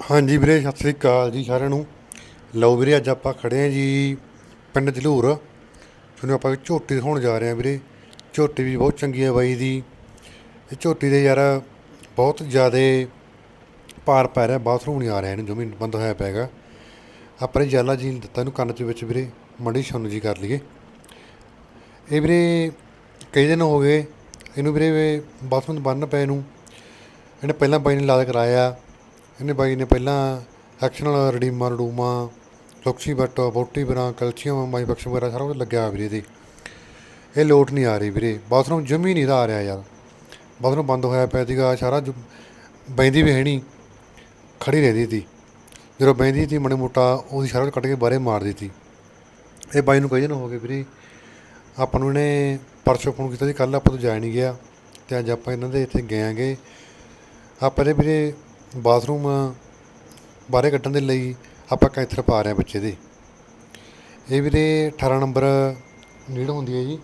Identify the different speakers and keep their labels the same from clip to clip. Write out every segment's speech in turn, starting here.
Speaker 1: ਹਾਂਜੀ ਵੀਰੇ, ਸਤਿ ਸ੍ਰੀ ਅਕਾਲ ਜੀ ਸਾਰਿਆਂ ਨੂੰ। ਲਓ ਵੀਰੇ, ਅੱਜ ਆਪਾਂ ਖੜੇ ਆਂ ਜੀ ਪਿੰਡ ਜਲੂਰ। ਤੁਹਾਨੂੰ ਆਪਾਂ ਝੋਟੀ ਦਿਖਾਉਣ ਜਾ ਰਹੇ ਆਂ ਵੀਰੇ। ਝੋਟੀ ਵੀ ਬਹੁਤ ਚੰਗੀ ਹੈ ਬਾਈ ਦੀ। ਇਹ ਝੋਟੀ ਦੇ ਯਾਰ ਬਹੁਤ ਜ਼ਿਆਦਾ ਪਾਰ ਪੈ ਰਿਹਾ, ਬਾਥਰੂਮ ਨਹੀਂ ਆ ਰਿਹਾ ਇਹਨੂੰ, ਜਮੀਨ ਬੰਦ ਹੋਇਆ ਪੈਗਾ ਆਪਾਂ ਨੇ ਜਾਲਾ ਜੀ ਦਿੱਤਾ ਇਹਨੂੰ ਕੰਨ ਚ ਵਿੱਚ ਵੀਰੇ ਮੰਡੀ ਛੁੰਨ ਜੀ ਕਰ ਲਈਏ। ਇਹ ਵੀਰੇ ਕਈ ਦਿਨ ਹੋ ਗਏ, ਇਹਨੂੰ ਵੀਰੇ ਬਾਥਰੂਮ ਬੰਨ ਪਏ ਨੂੰ। ਇਹਨੇ ਪਹਿਲਾਂ ਬਾਈ ਨੇ ਇਲਾਜ ਕਰਾਇਆ। ਇਹਨੇ ਬਾਈ ਨੇ ਪਹਿਲਾਂ ਐਕਸ਼ਨ ਵਾਲਾ ਰਡੀਮਾ ਰਡੂਮਾ ਲੁਕਸੀ ਬੱਟ ਬੋਟੀ ਬਰਾਂ ਕੈਲਸ਼ੀਅਮ ਮਾਈ ਬਖਸ਼ ਵਗੈਰਾ ਸਾਰਾ ਕੁਝ ਲੱਗਿਆ ਹੋਇਆ ਵੀਰੇ ਇਹਦੇ। ਇਹ ਲੋਟ ਨਹੀਂ ਆ ਰਹੀ ਵੀਰੇ। ਬਾਥਰੂਮ ਜਮੀ ਨਹੀਂ ਦਾ ਆ ਰਿਹਾ ਯਾਰ। ਬਾਥਰੂਮ ਬੰਦ ਹੋਇਆ ਪਿਆ ਸੀਗਾ, ਸਾਰਾ ਜੋ- ਬੈਂਦੀ ਵੀ ਹੈ ਨਹੀਂ। ਖੜੀ ਰਹਿੰਦੀ ਸੀ। ਜਦੋਂ ਬੈਂਦੀ ਸੀ ਮਣੇ ਮੋਟਾ ਉਹਦੀ ਸਾਰਾ ਕੁਝ ਕੱਢ ਕੇ ਬਾਹਰੇ ਮਾਰ ਦਿੱਤੀ। ਇਹ ਬਾਈ ਨੂੰ ਕਈ ਦਿਨ ਹੋ ਗਏ ਵੀਰੇ। ਆਪਾਂ ਨੂੰ ਇਹਨੇ ਪਰਸੋਂ ਫੋਨ ਕੀਤਾ ਸੀ ਕੱਲ ਆਪਾਂ ਤੋਂ ਜਾ ਨਹੀਂ ਗਿਆ। ਤੇ ਅੱਜ ਆਪਾਂ ਇਹਨਾਂ ਦੇ ਇੱਥੇ ਗਏ ਆਂਗੇ ਆਪਾਂ ਦੇ ਵੀਰੇ ਬਾਥਰੂਮ ਬਾਹਰੇ ਕੱਢਣ ਦੇ ਲਈ ਆਪਾਂ ਕੈਂਥਰ ਪਾ ਰਹੇ ਹਾਂ ਬੱਚੇ ਦੇ। ਇਹ ਵੀਰੇ 18 ਨੰਬਰ ਨੀਡ ਹੁੰਦੀ ਹੈ ਜੀ।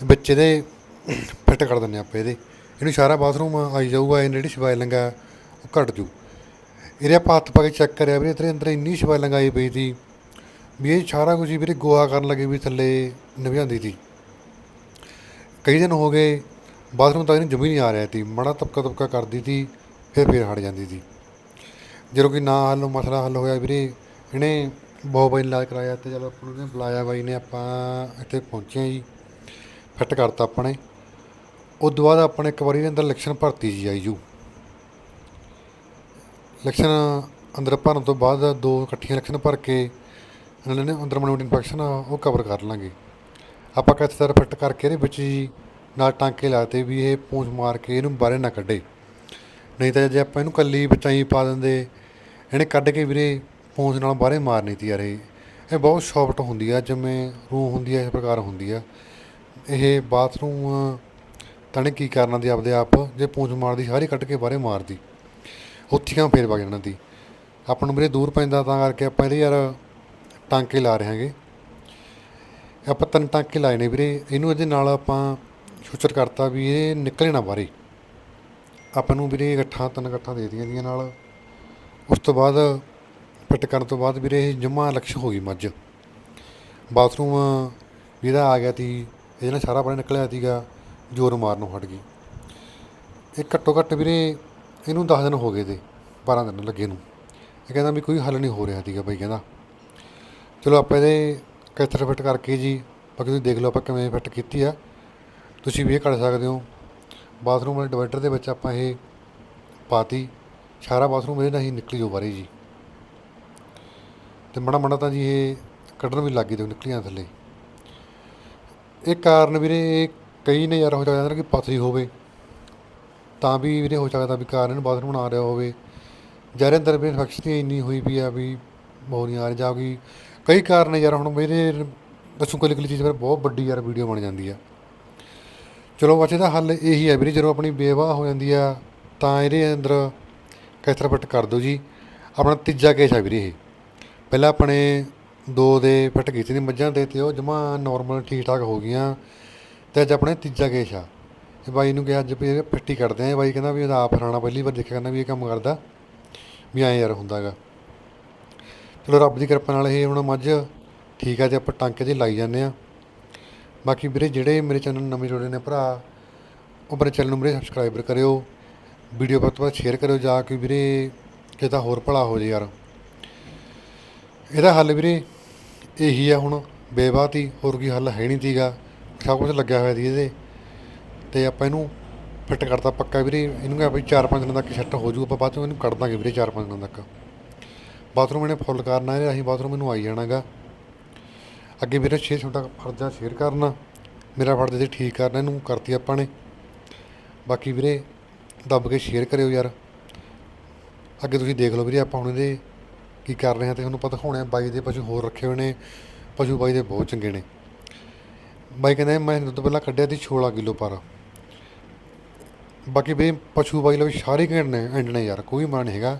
Speaker 1: ਬੱਚੇ ਦੇ ਫਿੱਟ ਕਰ ਦਿੰਦੇ ਆਪਾਂ ਇਹਦੇ। ਇਹਨੂੰ ਸਾਰਾ ਬਾਥਰੂਮ ਆਈ ਜਾਊਗਾ ਇਹ ਜਿਹੜੀ ਸ਼ਵਾਈ ਲੰਗਾ ਉਹ ਘਟ ਜੂ। ਇਹਦੇ ਆਪਾਂ ਹੱਥ ਪਾ ਕੇ ਚੈੱਕ ਕਰਿਆ ਵੀਰੇ ਇਹਦੇ ਅੰਦਰ ਇੰਨੀ ਸ਼ਵਾਈ ਆਈ ਪਈ ਸੀ ਵੀ ਇਹ ਸਾਰਾ ਕੁਝ ਹੀ ਵੀਰੇ ਗੋਆ ਕਰਨ ਲੱਗੇ ਵੀ ਥੱਲੇ ਨਿਭਾਉਂਦੀ ਸੀ। ਕਈ ਦਿਨ ਹੋ ਗਏ, ਬਾਥਰੂਮ ਤਾਂ ਇਹਨੂੰ ਜਮੀ ਨਹੀਂ ਆ ਰਿਹਾ ਸੀ। ਮੜਾ ਤਪਕਾ ਤਪਕਾ ਕਰਦੀ ਸੀ। ਫਿਰ ਫਿਰ ਹਟ ਜਾਂਦੀ ਸੀ। ਜਦੋਂ ਕਿ ਨਾ ਹੱਲ, ਮਸਲਾ ਹੱਲ ਹੋਇਆ ਵੀਰੇ, ਇਹਨੇ ਬਹੁਤ ਬਾਈ ਇਲਾਜ ਕਰਾਇਆ ਤੇ ਜਦੋਂ ਆਪਾਂ ਨੂੰ ਬੁਲਾਇਆ ਬਾਈ ਨੇ, ਆਪਾਂ ਇੱਥੇ ਪਹੁੰਚੇ ਜੀ, ਫਿੱਟ ਕਰਤਾ ਆਪਣੇ ਨੇ। ਉਸ ਤੋਂ ਬਾਅਦ ਆਪਾਂ ਇੱਕ ਵਾਰੀ ਇਹਦੇ ਅੰਦਰ ਇਲੈਕਸ਼ਨ ਭਰਤੀ ਜੀ ਆਈ ਜੂ। ਇਲੈਕਸ਼ਨ ਅੰਦਰ ਭਰਨ ਤੋਂ ਬਾਅਦ ਦੋ ਇਕੱਠੀਆਂ ਇਲੈਕਸ਼ਨ ਭਰ ਕੇ ਇਹਨਾਂ ਨੇ ਅੰਦਰ ਮਨੋਟ ਇਨਫੈਕਸ਼ਨ ਉਹ ਕਵਰ ਕਰ ਲਾਂਗੇ। ਆਪਾਂ ਕੈਥੇਟਰ ਫਿੱਟ ਕਰਕੇ ਇਹਦੇ ਵਿੱਚ ਜੀ ਨਾਲ ਟਾਂਕੇ ਲਾਤੇ ਵੀ ਇਹ ਪੂੰਛ ਮਾਰ ਕੇ ਇਹਨੂੰ ਬਾਹਰ ਨਾ ਕੱਢੇ। ਨਹੀਂ ਤਾਂ ਜੇ ਆਪਾਂ ਇਹਨੂੰ ਕੱਲੀ ਬਚਾਈ ਪਾ ਦਿੰਦੇ, ਇਹਨੇ ਕੱਢ ਕੇ ਵੀਰੇ ਪੂੰਛ ਨਾਲ ਬਾਹਰੇ ਮਾਰਨੀ ਤੀ ਯਾਰ ਇਹ। ਇਹ ਬਹੁਤ ਸੌਫਟ ਹੁੰਦੀ ਆ, ਜਿਵੇਂ ਰੂਹ ਹੁੰਦੀ ਆ, ਇਸ ਪ੍ਰਕਾਰ ਹੁੰਦੀ ਆ। ਇਹ ਬਾਥਰੂਮ ਤਣੇ ਕੀ ਕਰਨਾ ਦੀ ਆਪਦੇ ਆਪ, ਜੇ ਪੂੰਛ ਮਾਰਦੀ ਸਾਰੀ ਕੱਢ ਕੇ ਬਾਹਰੇ ਮਾਰਦੀ। ਉੱਥੀਆਂ ਫੇਰ ਵਗ ਜਾਣਾ ਦੀ ਆਪਾਂ ਨੂੰ ਵੀਰੇ ਦੂਰ ਪੈਂਦਾ ਤਾਂ ਕਰਕੇ ਆਪਾਂ ਇਹਦੇ ਯਾਰ ਟਾਂਕੇ ਲਾ ਰਹੇ ਹਾਂਗੇ। ਆਪਾਂ ਤਿੰਨ ਟਾਂਕੇ ਲਾਏ ਨੇ ਵੀਰੇ, ਇਹਨੂੰ ਇਹਦੇ ਨਾਲ ਆਪਾਂ ਸ਼ੂਚਰ ਕਰਤਾ ਵੀ ਇਹ ਨਿਕਲੇ ਨਾ ਬਾਹਰੇ। ਆਪਾਂ ਨੂੰ ਵੀਰੇ ਇਕੱਠਾ ਤਿੰਨ ਇਕੱਠਾ ਦੇ ਦਿੱਤੀਆਂ ਦੀਆਂ ਨਾਲ। ਉਸ ਤੋਂ ਬਾਅਦ ਫਿੱਟ ਕਰਨ ਤੋਂ ਬਾਅਦ ਵੀਰੇ ਇਹ ਜਮਾ ਲਕਸ਼ ਹੋ ਗਈ ਮੱਝ। ਬਾਥਰੂਮ ਵੀ ਆ ਗਿਆ ਤੀ ਇਹਦੇ ਨਾਲ ਸਾਰਾ ਪਾਣੀ ਨਿਕਲਿਆ ਸੀਗਾ, ਜ਼ੋਰ ਮਾਰਨੋਂ ਹਟ ਗਈ। ਇਹ ਘੱਟੋ ਘੱਟ ਵੀਰੇ ਇਹਨੂੰ 10 ਦਿਨ ਹੋ ਗਏ ਤੇ 12 ਦਿਨ ਲੱਗੇ ਨੂੰ। ਇਹ ਕਹਿੰਦਾ ਵੀ ਕੋਈ ਹੱਲ ਨਹੀਂ ਹੋ ਰਿਹਾ ਸੀਗਾ ਬਾਈ ਕਹਿੰਦਾ। ਚਲੋ ਆਪਾਂ ਇਹਦੇ ਕੈਥਰ ਫਿੱਟ ਕਰਕੇ ਜੀ, ਬਾਕੀ ਤੁਸੀਂ ਦੇਖ ਲਓ ਆਪਾਂ ਕਿਵੇਂ ਫਿੱਟ ਕੀਤੀ ਆ। ਤੁਸੀਂ ਵੀ ਇਹ ਕਰ ਸਕਦੇ ਹੋ। ਬਾਥਰੂਮ ਵਾਲੇ ਡਿਵਾਈਡਰ ਦੇ ਵਿੱਚ ਆਪਾਂ ਇਹ ਪਾਤੀ। ਸਾਰਾ ਬਾਥਰੂਮ ਇਹਦੇ ਨਾਲ ਹੀ ਨਿਕਲੀ ਜੋ ਬਾਰੇ ਜੀ। ਤੇ ਮੜਾ ਮੜਾ ਤਾਂ ਜੀ ਇਹ ਕੱਢਣ ਵੀ ਲੱਗ ਗਈ ਤੇ ਨਿਕਲੀਆਂ ਥੱਲੇ। ਇਹ ਕਾਰਨ ਵੀਰੇ ਇਹ ਕਈ ਨੇ ਯਾਰ ਹੋ ਜਾਂਦਾ ਕਿ ਪਥਰੀ ਹੋਵੇ। ਤਾਂ ਵੀ ਵੀਰੇ ਹੋ ਸਕਦਾ ਵੀ ਕਾਰਨ ਇਹਨੂੰ ਬਾਥਰੂਮ ਬਣਾ ਰਿਹਾ ਹੋਵੇ। ਜਰੇ ਅੰਦਰ ਵੀ ਇਨਫੈਕਸ਼ਨ ਇੰਨੀ ਹੋਈ ਵੀ ਆ ਵੀ ਬਹੁਤ ਨਹੀਂ ਆ ਰਹੀ ਜਾਂ ਕੋਈ ਕਈ ਕਾਰਨ ਯਾਰ ਹੁਣ ਮੇਰੇ ਦੱਸੂ ਕੋਈ ਲਿਖਲੀ ਚੀਜ਼ ਫਿਰ ਬਹੁਤ ਵੱਡੀ ਯਾਰ ਵੀਡੀਓ ਬਣ ਜਾਂਦੀ ਆ। ਚਲੋ ਬੱਚੇ ਦਾ ਹੱਲ ਇਹੀ ਹੈ ਵੀਰੇ, ਜਦੋਂ ਆਪਣੀ ਬੇਵਾਹ ਹੋ ਜਾਂਦੀ ਆ, ਤਾਂ ਇਹਦੇ ਅੰਦਰ ਕੈਥਰ ਫਿੱਟ ਕਰ ਦਿਓ ਜੀ। ਆਪਣਾ ਤੀਜਾ ਕੇਸ ਆ ਵੀਰੇ ਇਹ। ਪਹਿਲਾਂ ਆਪਣੇ ਦੋ ਦੇ ਫਿੱਟ ਕੀਤੇ ਨੇ ਮੱਝਾਂ ਦੇ ਤੇ ਉਹ ਜਮਾ ਨਾਰਮਲ ਠੀਕ ਠਾਕ ਹੋ ਗਈਆਂ। ਤੇ ਅੱਜ ਆਪਣੇ ਤੀਜਾ ਕੇਸ ਆ। ਇਹ ਬਾਈ ਨੂੰ ਕਿਹਾ, ਅੱਜ ਵੀ ਇਹ ਫਿੱਟੀ ਕਰਦੇ ਆ। ਬਾਈ ਕਹਿੰਦਾ ਵੀ ਇਹਦਾ ਆਪ ਫਰਾਣਾ ਪਹਿਲੀ ਵਾਰ ਦੇਖਿਆ, ਕਹਿੰਦਾ ਵੀ ਇਹ ਕੰਮ ਕਰਦਾ। ਵੀ ਐਂ ਯਾਰ ਹੁੰਦਾਗਾ। ਚਲੋ ਰੱਬ ਦੀ ਕਿਰਪਾ ਨਾਲ ਇਹ ਹੁਣ ਮੱਝ ਠੀਕ ਆ ਤੇ ਆਪਾਂ ਟਾਂਕੇ 'ਚ ਲਾਈ ਜਾਂਦੇ ਆ। ਬਾਕੀ ਵੀਰੇ ਜਿਹੜੇ ਮੇਰੇ ਚੈਨਲ ਨੂੰ ਨਵੇਂ ਜੁੜੇ ਨੇ ਭਰਾ, ਉਹ ਮੇਰੇ ਚੈਨਲ ਨੂੰ ਮੇਰੇ ਸਬਸਕ੍ਰਾਈਬਰ ਕਰਿਓ। ਵੀਡੀਓ ਵੱਧ ਤੋਂ ਵੱਧ ਸ਼ੇਅਰ ਕਰਿਓ ਜਾ ਕੇ ਵੀਰੇ ਕਿਤਾ ਹੋਰ ਭਲਾ ਹੋ ਜੇ ਯਾਰ। ਇਹਦਾ ਹੱਲ ਵੀਰੇ ਇਹੀ ਆ ਹੁਣ, ਬੇਬਾਤੀ ਹੋਰ ਕੀ ਹੱਲ ਹੈ ਨਹੀਂ ਤੀਗਾ। ਸਭ ਕੁਝ ਲੱਗਿਆ ਹੋਇਆ ਸੀ ਇਹਦੇ। ਤੇ ਆਪਾਂ ਇਹਨੂੰ ਫਿੱਟ ਕਰਤਾ ਪੱਕਾ ਵੀਰੇ। ਇਹਨੂੰ ਕਿਹਾ ਵੀ 4-5 ਦਿਨਾਂ ਤੱਕ ਸੈੱਟ ਹੋ ਜੂ ਆਪਾਂ ਬਾਅਦ ਚੋਂ ਇਹਨੂੰ ਕੱਢ ਦਾਂਗੇ ਵੀਰੇ 4-5 ਦਿਨਾਂ ਤੱਕ। ਬਾਥਰੂਮ ਇਹਨੇ ਫੁੱਲ ਕਰਨਾ ਇਹਦੇ ਅਸੀਂ ਬਾਥਰੂਮ ਇਹਨੂੰ ਆਈ ਜਾਣਾਗਾ। ਅੱਗੇ ਵੀਰੇ ਛੇ ਛੋਟਾ ਫਰਜ਼ਾ ਸ਼ੇਅਰ ਕਰਨਾ। ਮੇਰਾ ਫਰਜ਼ ਤੇ ਠੀਕ ਕਰਨਾ, ਇਹਨੂੰ ਕਰਤੀ ਆਪਾਂ ਨੇ। ਬਾਕੀ ਵੀਰੇ ਦੱਬ ਕੇ ਸ਼ੇਅਰ ਕਰਿਓ ਯਾਰ। ਅੱਗੇ ਤੁਸੀਂ ਦੇਖ ਲਓ ਵੀਰੇ ਆਪਾਂ ਹੁਣ ਇਹਦੇ ਕੀ ਕਰ ਰਹੇ ਹਾਂ ਤੇ ਤੁਹਾਨੂੰ ਪਤਾ ਹੋਣਾ ਬਾਈ ਦੇ ਪਸ਼ੂ ਹੋਰ ਰੱਖੇ ਹੋਏ ਨੇ, ਪਸ਼ੂ ਬਾਈ ਦੇ ਬਹੁਤ ਚੰਗੇ ਨੇ। ਬਾਈ ਕਹਿੰਦਾ ਮੈਂ ਦੁੱਧ ਪਹਿਲਾਂ ਕੱਢਿਆ ਸੀ 16 ਕਿਲੋ ਪਰ। ਬਾਕੀ ਵੀ ਪਸ਼ੂ ਬਾਈ ਲਈ ਸਾਰੇ ਘੈਂਟ ਨੇ, ਐਂਡ ਨੇ ਯਾਰ, ਕੋਈ ਮਾਣ ਨਹੀਂ ਹੈਗਾ।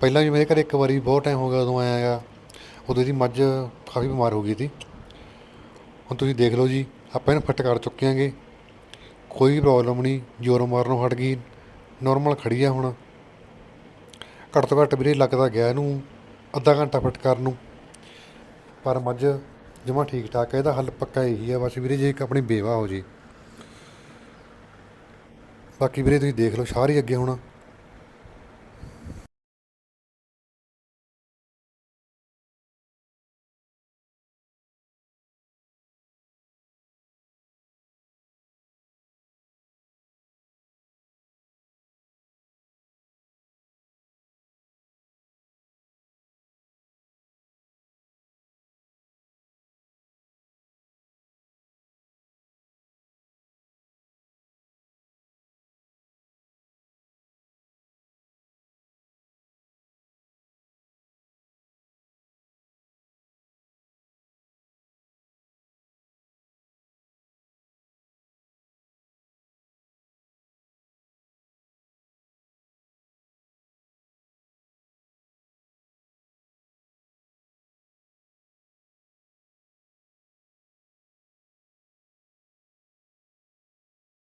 Speaker 1: ਪਹਿਲਾਂ ਵੀ ਮੇਰੇ ਘਰ ਇੱਕ ਵਾਰੀ ਬਹੁਤ ਟਾਈਮ ਹੋ ਗਿਆ ਉਦੋਂ ਆਇਆ ਹੈਗਾ। ਉਦੋਂ ਦੀ ਮੱਝ ਕਾਫੀ ਬਿਮਾਰ ਹੋ ਗਈ ਸੀ। ਹੁਣ ਤੁਸੀਂ ਦੇਖ ਲਓ ਜੀ, ਆਪਾਂ ਇਹਨੂੰ ਫਿੱਟ ਕਰ ਚੁੱਕੇ ਆਂਗੇ ਕੋਈ ਪ੍ਰੋਬਲਮ ਨਹੀਂ, ਜ਼ੋਰ ਮਾਰਨੋਂ ਹਟ ਗਈ ਨਾਰਮਲ ਖੜੀ ਆ ਹੁਣ। ਘੱਟ ਤੋਂ ਘੱਟ ਵੀਰੇ ਲੱਗਦਾ ਗਿਆ ਇਹਨੂੰ, ਅੱਧਾ ਘੰਟਾ ਫਿੱਟ ਕਰਨ ਨੂੰ। ਪਰ ਮੱਝ ਜਮਾ ਠੀਕ ਠਾਕ ਹੈ ਇਹਦਾ ਹੱਲ ਪੱਕਾ ਇਹੀ ਹੈ ਬਸ ਵੀਰੇ ਜੇ ਇੱਕ ਆਪਣੀ ਬੇਵਾ ਹੋ ਜੇ। ਬਾਕੀ ਵੀਰੇ ਤੁਸੀਂ ਦੇਖ ਲਓ, ਸਾਰੀ ਅੱਗੇ ਹੁਣ